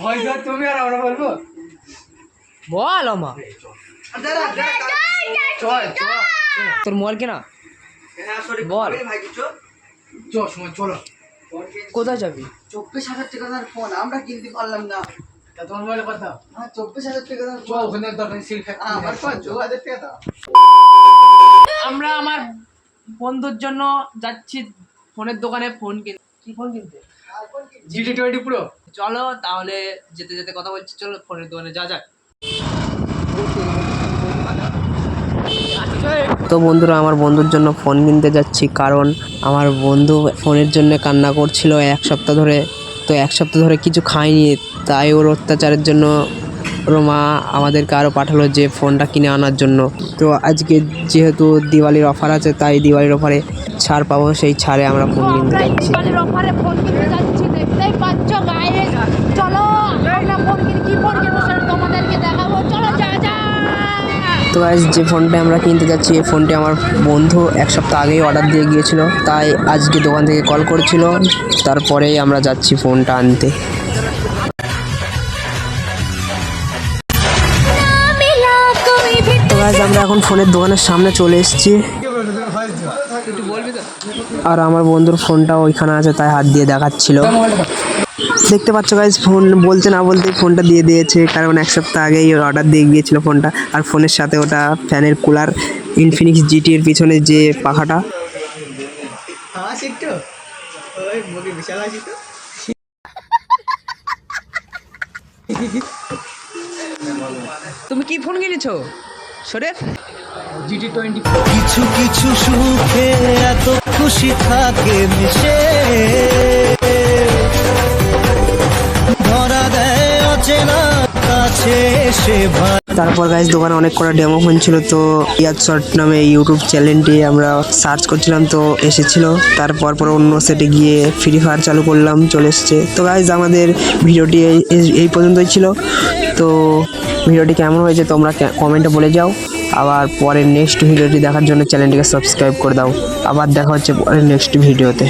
ভয় ধর তুমি আর আমরা বলব? বল আমা। চল চল তোর মোবাইল কেনা? বল। চ সময় চলো। কোথায় যাবি? চব্বিশ হাজার টাকা তার ফোন আমরা কিনতে পারলাম না। তোমার মোবাইলে কথা হ্যাঁ চব্বিশ হাজার টাকা ওখানে আমার ফোন চৌ হাজার টাকা দাও। আমরা আমার বন্ধুর জন্য যাচ্ছি ফোনের দোকানে ফোন কিনতে। কি ফোন কিনতে? জিটি টোয়েন্টি পুরো চলো তাহলে যেতে যেতে কথা বলছি চলো ফোনের দোকানে যা যাক। তো বন্ধুরা আমার বন্ধুর জন্য ফোন কিনতে যাচ্ছি কারণ আমার বন্ধু ফোনের জন্য কান্না করছিল এক সপ্তাহ ধরে। তো এক সপ্তাহ ধরে কিছু খায়নি তাই ওর অত্যাচারের জন্য ওর মা আমাদেরকে আরও পাঠালো যে ফোনটা কিনে আনার জন্য। তো আজকে যেহেতু দিওয়ালির অফার আছে তাই দিওয়ালির অফারে ছাড় পাবো সেই ছাড়ে আমরা ফোন কিনতে যাচ্ছি। অফারে ফোন কিনতে যাচ্ছি দেখতেই পাচ্ছ গায়ে চলো আমরা ফোন কিনে কি ফোন কিনবো সেটা তোমাদেরকে দেখাবো। চলো যা যা। তো গাইজ যে ফোনটা আমরা কিনতে যাচ্ছি এই ফোনটি আমার বন্ধু এক সপ্তাহ আগেই অর্ডার দিয়ে গিয়েছিল তাই আজকে দোকান থেকে কল করেছিল। তারপরেই আমরা যাচ্ছি ফোনটা আনতে। আমরা এখন ফোনের দোকানের সামনে চলে এসেছি। আর আমার বন্ধুর ফোনটা ওইখানে আছে, তাই হাত দিয়ে দেখাচ্ছিল। দেখতে পাচ্ছ গাইজ ফোন বলতে না বলতে ফোনটা দিয়ে দিয়েছে, কারণ এক সপ্তাহ আগেই অর্ডার দিয়ে গিয়েছিল ফোনটা। আর ফোনের সাথে ওটা ফ্যানের কুলার ইনফিনিক্স জিটি এর পিছনে যে পাখাটা। তুমি কি ফোন কিনেছো? সরে জিটি টোয়েন্টি কিছু কিছু সুখে এত খুশি থাকে মিশে। ধরা দেয় অচেনা কাছে এসে তারপর গাইজ দোকানে অনেক কটা ডেমো ফোন ছিল তো ইয়াদ শর্ট নামে ইউটিউব চ্যানেলটি আমরা সার্চ করছিলাম তো এসেছিল। তারপর পর অন্য সেটে গিয়ে ফ্রি ফায়ার চালু করলাম চলে এসছে। তো গাইজ আমাদের ভিডিওটি এই- এই- এই পর্যন্তই ছিল। তো ভিডিওটি কেমন হয়েছে তোমরা কমেন্টে বলে যাও। আবার পরের নেক্সট ভিডিওটি দেখার জন্য চ্যানেলটিকে সাবস্ক্রাইব করে দাও। আবার দেখা হচ্ছে পরের নেক্সট ভিডিওতে